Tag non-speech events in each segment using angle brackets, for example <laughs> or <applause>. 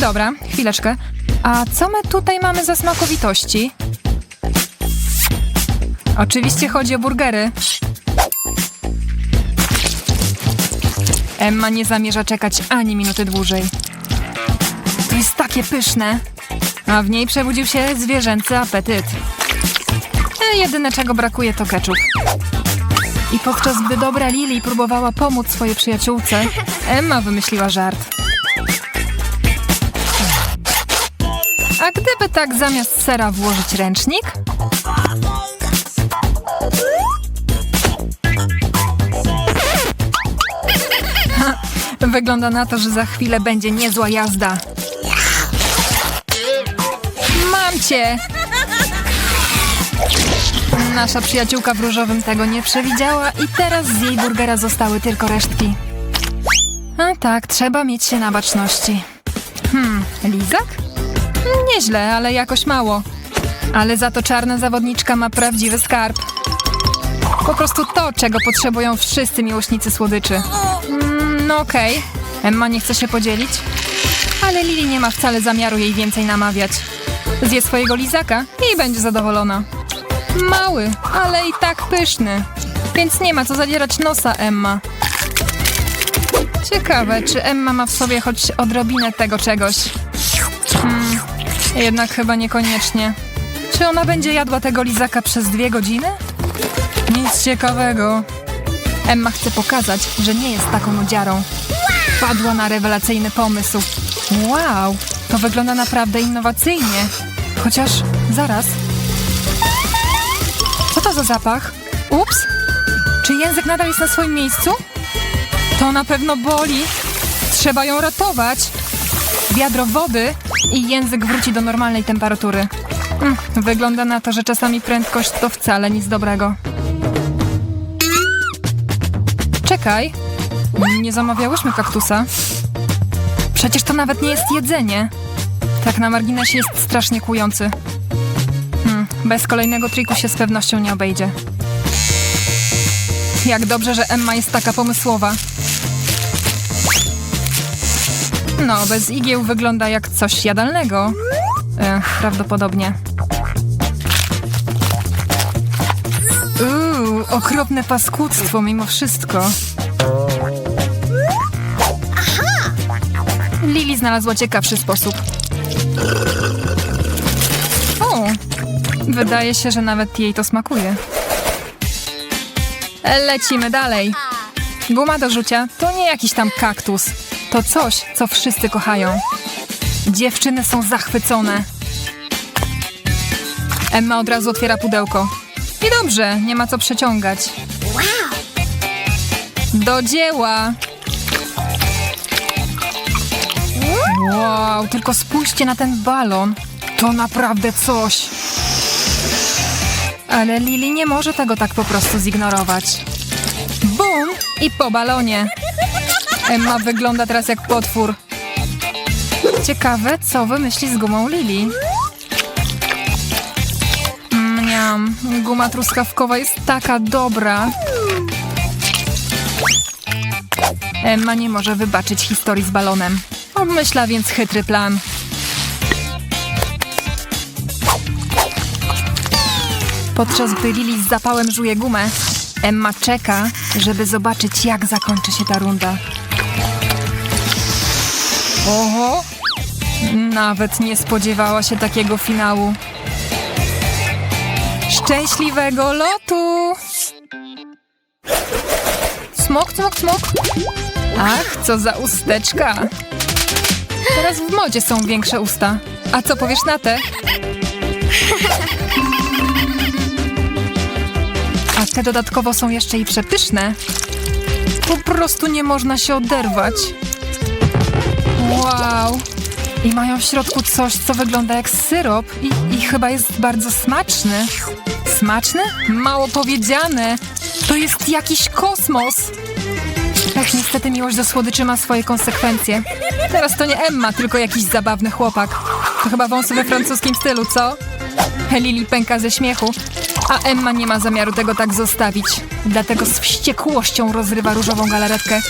Dobra, chwileczkę. A co my tutaj mamy za smakowitości? Oczywiście chodzi o burgery. Emma nie zamierza czekać ani minuty dłużej. To jest takie pyszne. A w niej przebudził się zwierzęcy apetyt. E, Jedyne czego brakuje to ketchup. I podczas gdy dobra Lily próbowała pomóc swojej przyjaciółce, Emma wymyśliła żart. A gdyby tak zamiast sera włożyć ręcznik? Wygląda na to, że za chwilę będzie niezła jazda. Mam cię! Nasza przyjaciółka w różowym tego nie przewidziała i teraz z jej burgera zostały tylko resztki. A tak, trzeba mieć się na baczności. Hmm, lizak? Nieźle, ale jakoś mało. Ale za to czarna zawodniczka ma prawdziwy skarb. Po prostu to, czego potrzebują wszyscy miłośnicy słodyczy. Mm, no okej. Emma nie chce się podzielić. Ale Lili nie ma wcale zamiaru jej więcej namawiać. Zje swojego lizaka i będzie zadowolona. Mały, ale i tak pyszny. Więc nie ma co zadzierać nosa, Emma. Ciekawe, czy Emma ma w sobie choć odrobinę tego czegoś. Hmm, jednak chyba niekoniecznie. Czy ona będzie jadła tego lizaka przez dwie godziny? Nic ciekawego. Emma chce pokazać, że nie jest taką nudziarą. Padła na rewelacyjny pomysł. Wow, to wygląda naprawdę innowacyjnie. Chociaż, zaraz. Co to za zapach? Ups! Czy język nadal jest na swoim miejscu? To na pewno boli. Trzeba ją ratować. Wiadro wody i język wróci do normalnej temperatury. Mm, wygląda na to, że czasami prędkość to wcale nic dobrego. Czekaj. Nie zamawiałyśmy kaktusa. Przecież to nawet nie jest jedzenie. Tak na marginesie jest strasznie kłujący. Hmm, bez kolejnego triku się z pewnością nie obejdzie. Jak dobrze, że Emma jest taka pomysłowa. No, bez igieł wygląda jak coś jadalnego. E, prawdopodobnie. Uuu, okropne paskudztwo mimo wszystko. Lili znalazła ciekawszy sposób. O, wydaje się, że nawet jej to smakuje. Lecimy dalej. Guma do rzucia to nie jakiś tam kaktus. To coś, co wszyscy kochają. Dziewczyny są zachwycone. Emma od razu otwiera pudełko. I dobrze, nie ma co przeciągać. Do dzieła! Wow, tylko spójrzcie na ten balon. To naprawdę coś. Ale Lili nie może tego tak po prostu zignorować. Bum! I po balonie. Emma wygląda teraz jak potwór. Ciekawe, co wymyśli z gumą Lili. Mniam, guma truskawkowa jest taka dobra. Emma nie może wybaczyć historii z balonem. Obmyśla więc chytry plan. Podczas gdy Lili z zapałem żuje gumę, Emma czeka, żeby zobaczyć, jak zakończy się ta runda. Oho! Nawet nie spodziewała się takiego finału. Szczęśliwego lotu! Smok, smok, smok. Ach, co za usteczka. Teraz w modzie są większe usta. A co powiesz na te? <laughs> te dodatkowo są jeszcze i przepyszne. Po prostu nie można się oderwać. Wow! I mają w środku coś, co wygląda jak syrop i, i chyba jest bardzo smaczny. Smaczny? Mało powiedziane. To jest jakiś kosmos. Tak, niestety miłość do słodyczy ma swoje konsekwencje. Teraz to nie Emma, tylko jakiś zabawny chłopak. To chyba wąsy we francuskim stylu, co? Lili pęka ze śmiechu, a Emma nie ma zamiaru tego tak zostawić. Dlatego z wściekłością rozrywa różową galaretkę,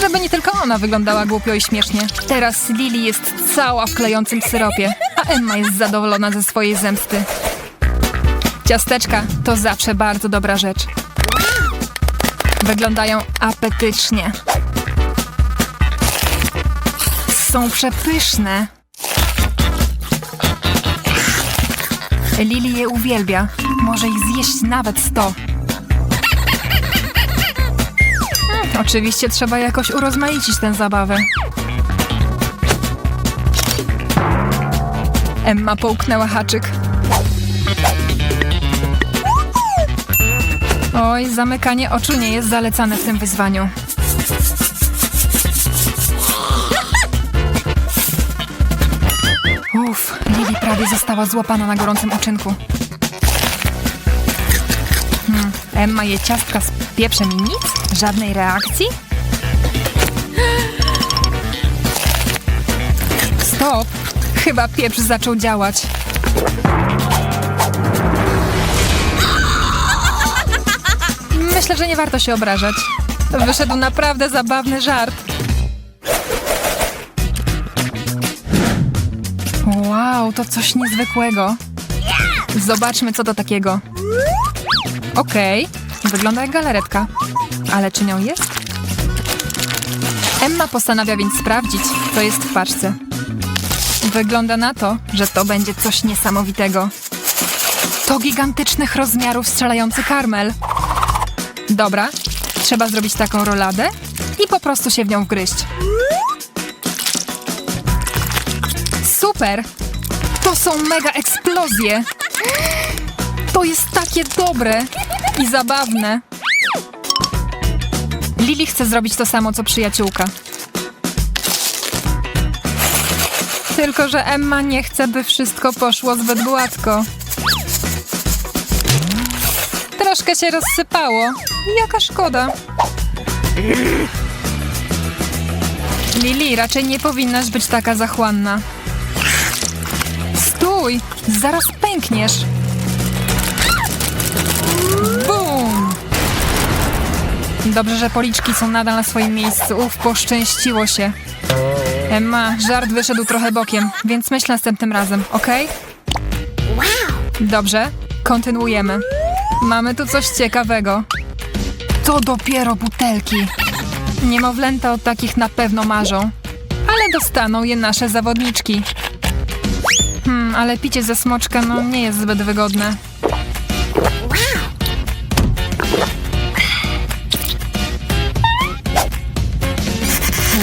żeby nie tylko ona wyglądała głupio i śmiesznie. Teraz Lily jest cała w klejącym syropie, a Emma jest zadowolona ze swojej zemsty. Ciasteczka to zawsze bardzo dobra rzecz. Wyglądają apetycznie. Są przepyszne. Lili je uwielbia. Może ich zjeść nawet sto. <laughs> Oczywiście trzeba jakoś urozmaicić tę zabawę. Emma połknęła haczyk. Oj, zamykanie oczu nie jest zalecane w tym wyzwaniu. Prawie została złapana na gorącym uczynku. Hmm, Emma je ciastka z pieprzem i nic? Żadnej reakcji? Stop! Chyba pieprz zaczął działać. Myślę, że nie warto się obrażać. Wyszedł naprawdę zabawny żart. Wow, to coś niezwykłego. Zobaczmy, co to takiego. Okej, wygląda jak galaretka. Ale czy nią jest? Emma postanawia więc sprawdzić, co jest w paczce. Wygląda na to, że to będzie coś niesamowitego. To gigantycznych rozmiarów strzelający karmel. Dobra, trzeba zrobić taką roladę i po prostu się w nią wgryźć. Super! Są mega eksplozje! To jest takie dobre i zabawne. Lili chce zrobić to samo, co przyjaciółka. Tylko, że Emma nie chce, by wszystko poszło zbyt gładko. Troszkę się rozsypało. Jaka szkoda. Lili, raczej nie powinnaś być taka zachłanna. Stój! Zaraz pękniesz. Bum! Dobrze, że policzki są nadal na swoim miejscu. Uf, poszczęściło się. Emma, żart wyszedł trochę bokiem, więc myśl następnym razem, ok? Dobrze, kontynuujemy. Mamy tu coś ciekawego. To dopiero butelki. Niemowlęta o takich na pewno marzą. Ale dostaną je nasze zawodniczki. Hmm, ale picie ze smoczka no nie jest zbyt wygodne.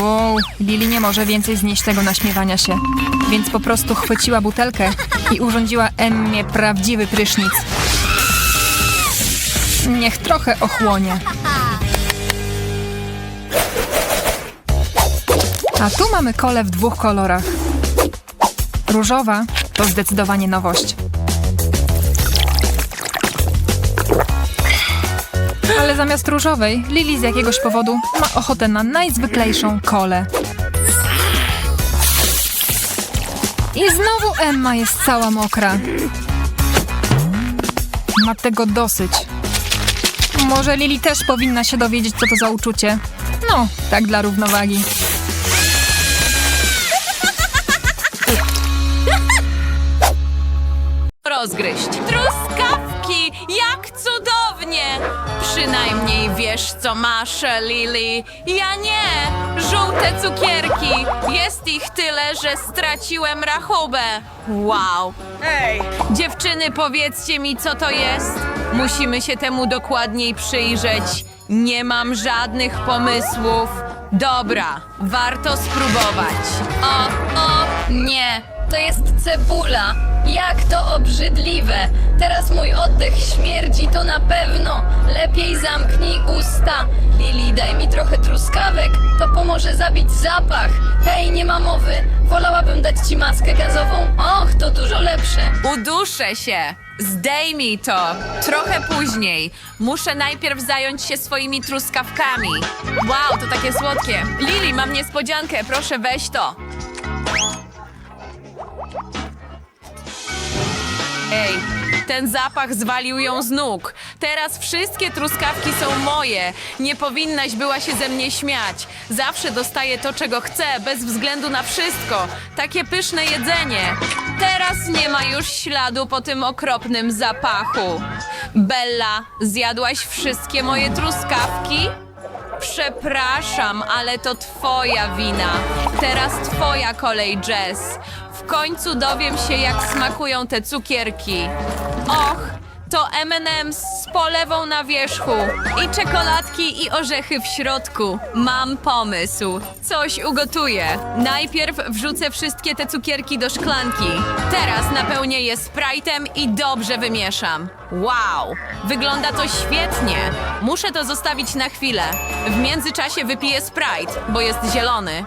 Wow, Lili nie może więcej znieść tego naśmiewania się, więc po prostu chwyciła butelkę i urządziła Emmie prawdziwy prysznic. Niech trochę ochłonie. A tu mamy kole w dwóch kolorach. Różowa to zdecydowanie nowość. Ale zamiast różowej, Lili z jakiegoś powodu ma ochotę na najzwyklejszą kolę. I znowu Emma jest cała mokra. Ma tego dosyć. Może Lili też powinna się dowiedzieć, co to za uczucie. No, tak dla równowagi. Rozgryźć. Truskawki! Jak cudownie! Przynajmniej wiesz, co masz, Lily. Ja nie! Żółte cukierki! Jest ich tyle, że straciłem rachubę. Wow! Ej! Dziewczyny, powiedzcie mi, co to jest? Musimy się temu dokładniej przyjrzeć. Nie mam żadnych pomysłów. Dobra, warto spróbować. O, o, nie, to jest cebula. Jak to obrzydliwe. Teraz mój oddech śmierdzi, to na pewno. Lepiej zamknij usta. Lili, daj mi trochę truskawek, to pomoże zabić zapach. Hej, nie ma mowy. Wolałabym dać ci maskę gazową. Och, to dużo lepsze. Uduszę się. Zdejmij to. Trochę później. Muszę najpierw zająć się swoimi truskawkami. Wow, to takie słodkie. Lili, mam niespodziankę. Proszę, weź to. Ej, ten zapach zwalił ją z nóg. Teraz wszystkie truskawki są moje. Nie powinnaś była się ze mnie śmiać. Zawsze dostaję to, czego chcę, bez względu na wszystko. Takie pyszne jedzenie. Teraz nie ma już śladu po tym okropnym zapachu. Bella, zjadłaś wszystkie moje truskawki? Przepraszam, ale to twoja wina. Teraz twoja kolej, Jess. W końcu dowiem się, jak smakują te cukierki. Och, to M&M's z polewą na wierzchu i czekoladki i orzechy w środku. Mam pomysł. Coś ugotuję. Najpierw wrzucę wszystkie te cukierki do szklanki. Teraz napełnię je Sprite'em i dobrze wymieszam. Wow, wygląda to świetnie. Muszę to zostawić na chwilę. W międzyczasie wypiję Sprite, bo jest zielony.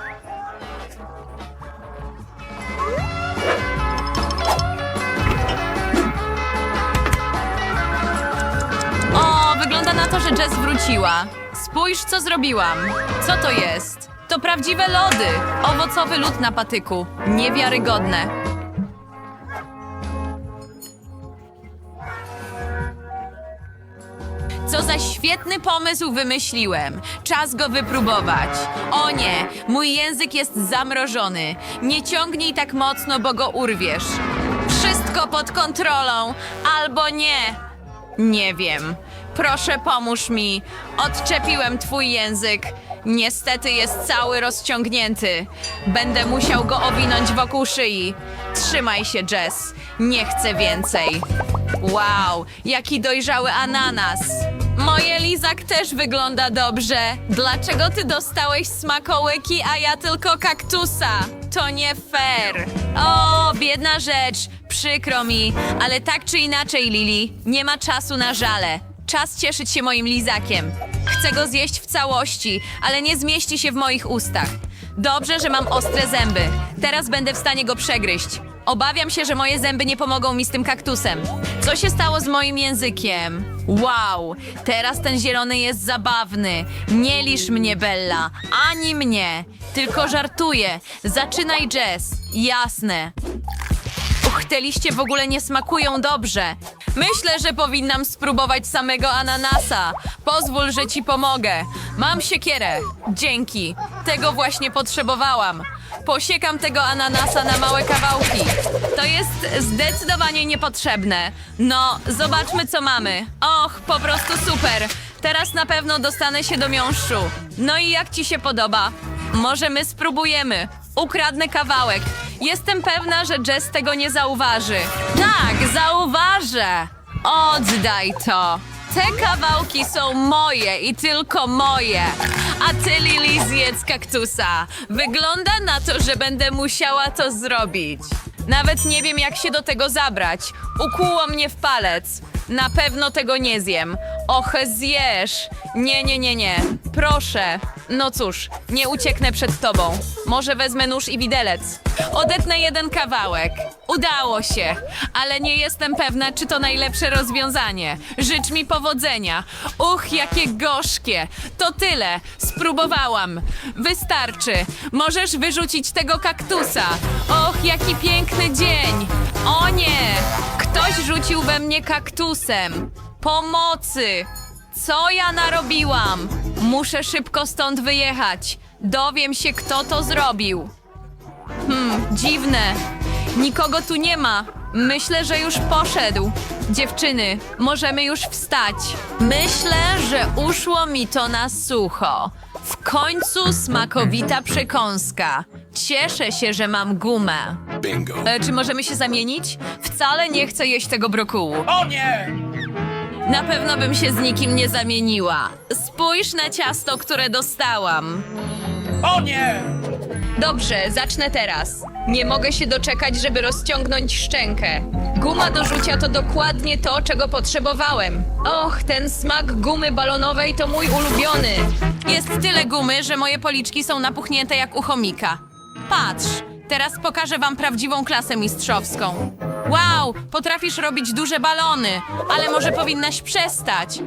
Że Jess wróciła. Spójrz, co zrobiłam. Co to jest? To prawdziwe lody. Owocowy lód na patyku. Niewiarygodne. Co za świetny pomysł wymyśliłem. Czas go wypróbować. O nie, mój język jest zamrożony. Nie ciągnij tak mocno, bo go urwiesz. Wszystko pod kontrolą, albo nie. Nie wiem. Proszę, pomóż mi. Odczepiłem twój język. Niestety jest cały rozciągnięty. Będę musiał go owinąć wokół szyi. Trzymaj się, Jess. Nie chcę więcej. Wow, jaki dojrzały ananas. Moje lizak też wygląda dobrze. Dlaczego ty dostałeś smakołyki, a ja tylko kaktusa? To nie fair. O, biedna rzecz. Przykro mi, ale tak czy inaczej, Lili, nie ma czasu na żale. Czas cieszyć się moim lizakiem. Chcę go zjeść w całości, ale nie zmieści się w moich ustach. Dobrze, że mam ostre zęby. Teraz będę w stanie go przegryźć. Obawiam się, że moje zęby nie pomogą mi z tym kaktusem. Co się stało z moim językiem? Wow, teraz ten zielony jest zabawny. Nie lisz mnie, Bella, ani mnie. Tylko żartuję. Zaczynaj, Jess. Jasne. Uch, te liście w ogóle nie smakują dobrze. Myślę, że powinnam spróbować samego ananasa. Pozwól, że ci pomogę. Mam siekierę. Dzięki. Tego właśnie potrzebowałam. Posiekam tego ananasa na małe kawałki. To jest zdecydowanie niepotrzebne. No, zobaczmy co mamy. Och, po prostu super. Teraz na pewno dostanę się do miąższu. No i jak ci się podoba? Może my spróbujemy. Ukradnę kawałek. Jestem pewna, że Jess tego nie zauważy. Tak, zauważę. Oddaj to. Te kawałki są moje i tylko moje. A ty, Lili, zjedz kaktusa. Wygląda na to, że będę musiała to zrobić. Nawet nie wiem, jak się do tego zabrać. Ukłuło mnie w palec. Na pewno tego nie zjem. Och, zjesz. Nie, nie, nie, nie. Proszę. No cóż, nie ucieknę przed tobą. Może wezmę nóż i widelec. Odetnę jeden kawałek. Udało się, ale nie jestem pewna, czy to najlepsze rozwiązanie. Życz mi powodzenia. Uch, jakie gorzkie. To tyle. Spróbowałam. Wystarczy. Możesz wyrzucić tego kaktusa. Och, jaki piękny dzień. O nie! Ktoś rzucił we mnie kaktusem. Pomocy! Co ja narobiłam? Muszę szybko stąd wyjechać. Dowiem się, kto to zrobił. Hmm, dziwne. Nikogo tu nie ma. Myślę, że już poszedł. Dziewczyny, możemy już wstać. Myślę, że uszło mi to na sucho. W końcu smakowita przekąska. Cieszę się, że mam gumę. Bingo. E, czy możemy się zamienić? Wcale nie chcę jeść tego brokułu. O nie! Na pewno bym się z nikim nie zamieniła. Spójrz na ciasto, które dostałam. O nie! Dobrze, zacznę teraz. Nie mogę się doczekać, żeby rozciągnąć szczękę. Guma do rzucia to dokładnie to, czego potrzebowałem. Och, ten smak gumy balonowej to mój ulubiony. Jest tyle gumy, że moje policzki są napuchnięte jak u chomika. Patrz, teraz pokażę wam prawdziwą klasę mistrzowską. Wow, potrafisz robić duże balony, ale może powinnaś przestać.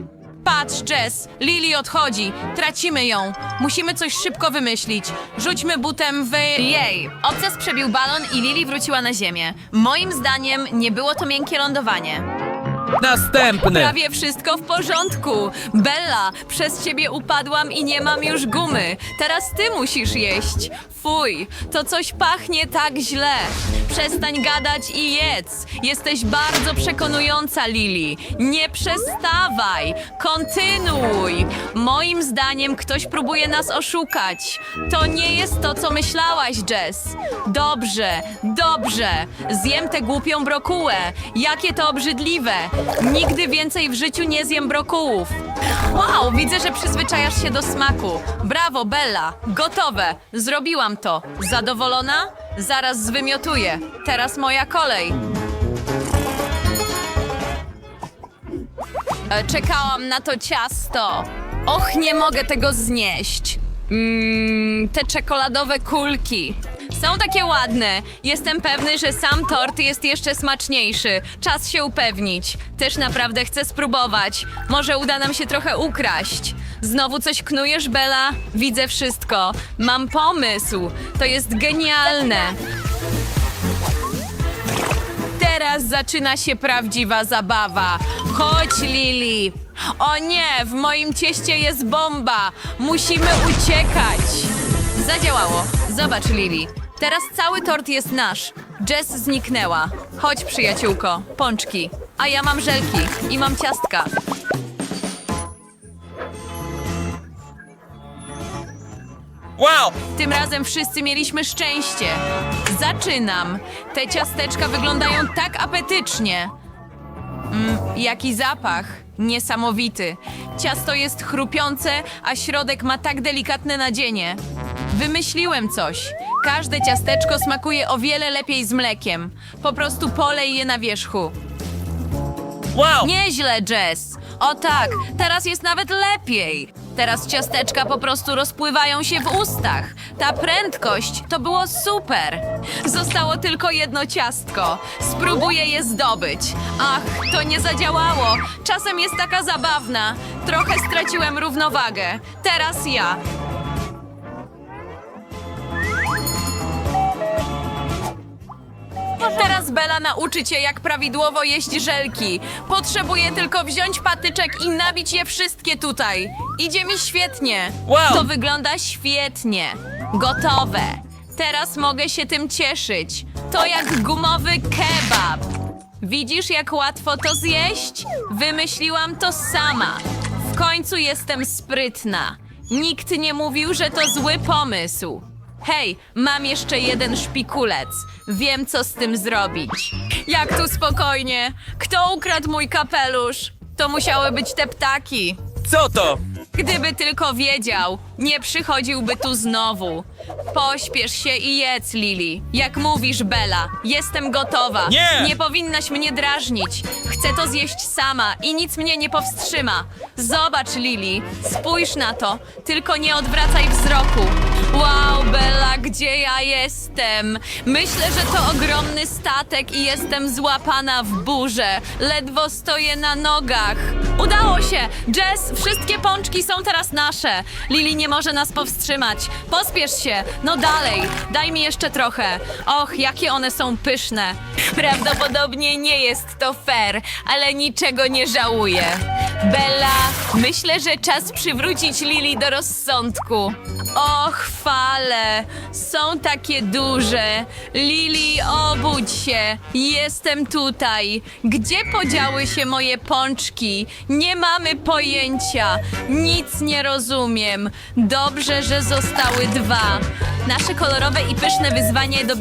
Patrz, Jess, Lily odchodzi. Tracimy ją. Musimy coś szybko wymyślić. Rzućmy butem w... Jej! Obcas przebił balon i Lily wróciła na ziemię. Moim zdaniem nie było to miękkie lądowanie. Następny! Prawie wszystko w porządku. Bella, przez ciebie upadłam i nie mam już gumy. Teraz ty musisz jeść. Fuj, to coś pachnie tak źle. Przestań gadać i jedz. Jesteś bardzo przekonująca, Lili. Nie przestawaj. Kontynuuj. Moim zdaniem ktoś próbuje nas oszukać. To nie jest to, co myślałaś, Jess. Dobrze, dobrze. Zjem tę głupią brokułę. Jakie to obrzydliwe. Nigdy więcej w życiu nie zjem brokułów. Wow, widzę, że przyzwyczajasz się do smaku. Brawo, Bella. Gotowe. Zrobiłam to. Zadowolona? Zaraz zwymiotuję. Teraz moja kolej. E, Czekałam na to ciasto. Och, nie mogę tego znieść. Mmm, te czekoladowe kulki. Są takie ładne. Jestem pewny, że sam tort jest jeszcze smaczniejszy. Czas się upewnić. Też naprawdę chcę spróbować. Może uda nam się trochę ukraść. Znowu coś knujesz, Bella? Widzę wszystko. Mam pomysł. To jest genialne. Teraz zaczyna się prawdziwa zabawa. Chodź, Lili. O nie, w moim cieście jest bomba. Musimy uciekać. Zadziałało. Zobacz, Lili. Teraz cały tort jest nasz. Jess zniknęła. Chodź, przyjaciółko. Pączki. A ja mam żelki i mam ciastka. Wow! Tym razem wszyscy mieliśmy szczęście. Zaczynam. Te ciasteczka wyglądają tak apetycznie. Mm, jaki zapach. Niesamowity. Ciasto jest chrupiące, a środek ma tak delikatne nadzienie. Wymyśliłem coś. Każde ciasteczko smakuje o wiele lepiej z mlekiem. Po prostu polej je na wierzchu. Wow! Nieźle, Jess. O tak, teraz jest nawet lepiej. Teraz ciasteczka po prostu rozpływają się w ustach. Ta prędkość to było super. Zostało tylko jedno ciastko. Spróbuję je zdobyć. Ach, to nie zadziałało. Czasem jest taka zabawna. Trochę straciłem równowagę. Teraz ja. Teraz Bela nauczy cię, jak prawidłowo jeść żelki. Potrzebuję tylko wziąć patyczek i nabić je wszystkie tutaj. Idzie mi świetnie. Wow! To wygląda świetnie. Gotowe. Teraz mogę się tym cieszyć. To jak gumowy kebab. Widzisz, jak łatwo to zjeść? Wymyśliłam to sama. W końcu jestem sprytna. Nikt nie mówił, że to zły pomysł. Hej, mam jeszcze jeden szpikulec. Wiem, co z tym zrobić. Jak tu spokojnie? Kto ukradł mój kapelusz? To musiały być te ptaki. Co to? Gdyby tylko wiedział, nie przychodziłby tu znowu. Pośpiesz się i jedz, Lili. Jak mówisz, Bella, jestem gotowa. Nie! Nie powinnaś mnie drażnić. Chcę to zjeść sama i nic mnie nie powstrzyma. Zobacz, Lili, spójrz na to, tylko nie odwracaj wzroku. Wow, Bella, gdzie ja jestem? Myślę, że to ogromny statek i jestem złapana w burze. Ledwo stoję na nogach. Udało się! Jess, wszystkie pączki są teraz nasze. Lili nie może nas powstrzymać. Pospiesz się. No dalej. Daj mi jeszcze trochę. Och, jakie one są pyszne. Prawdopodobnie nie jest to fair, ale niczego nie żałuję. Bella, myślę, że czas przywrócić Lili do rozsądku. Och, fale. Są takie duże. Lili, obudź się. Jestem tutaj. Gdzie podziały się moje pączki? Nie mamy pojęcia. Nic nie rozumiem. Dobrze, że zostały dwa. Nasze kolorowe i pyszne wyzwanie do